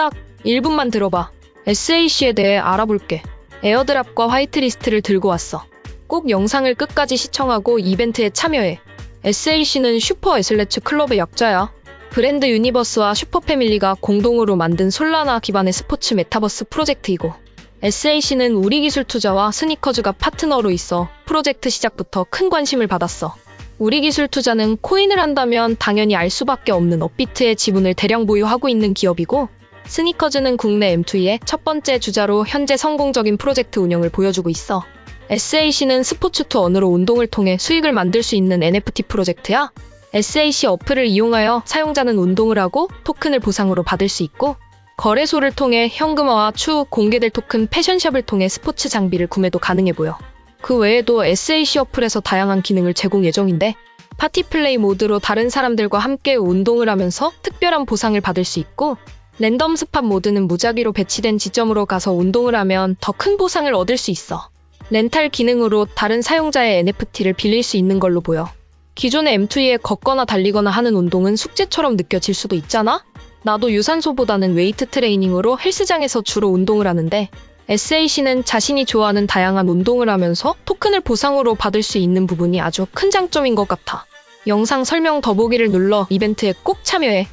딱 1분만 들어봐. SAC에 대해 알아볼게. 에어드랍과 화이트리스트를 들고 왔어. 꼭 영상을 끝까지 시청하고 이벤트에 참여해. SAC는 슈퍼 애슬레츠 클럽의 약자야. 브랜드 유니버스와 슈퍼패밀리가 공동으로 만든 솔라나 기반의 스포츠 메타버스 프로젝트이고 SAC는 우리 기술 투자와 스니커즈가 파트너로 있어 프로젝트 시작부터 큰 관심을 받았어. 우리 기술 투자는 코인을 한다면 당연히 알 수밖에 없는 업비트의 지분을 대량 보유하고 있는 기업이고 스니커즈는 국내 M2의 첫 번째 주자로 현재 성공적인 프로젝트 운영을 보여주고 있어. SAC는 스포츠 투 언으로 운동을 통해 수익을 만들 수 있는 NFT 프로젝트야. SAC 어플을 이용하여 사용자는 운동을 하고 토큰을 보상으로 받을 수 있고 거래소를 통해 현금화와 추후 공개될 토큰 패션샵을 통해 스포츠 장비를 구매도 가능해 보여. 그 외에도 SAC 어플에서 다양한 기능을 제공 예정인데 파티 플레이 모드로 다른 사람들과 함께 운동을 하면서 특별한 보상을 받을 수 있고 랜덤 스팟 모드는 무작위로 배치된 지점으로 가서 운동을 하면 더 큰 보상을 얻을 수 있어. 렌탈 기능으로 다른 사용자의 NFT를 빌릴 수 있는 걸로 보여. 기존의 M2에 걷거나 달리거나 하는 운동은 숙제처럼 느껴질 수도 있잖아? 나도 유산소보다는 웨이트 트레이닝으로 헬스장에서 주로 운동을 하는데 SAC는 자신이 좋아하는 다양한 운동을 하면서 토큰을 보상으로 받을 수 있는 부분이 아주 큰 장점인 것 같아. 영상 설명 더보기를 눌러 이벤트에 꼭 참여해.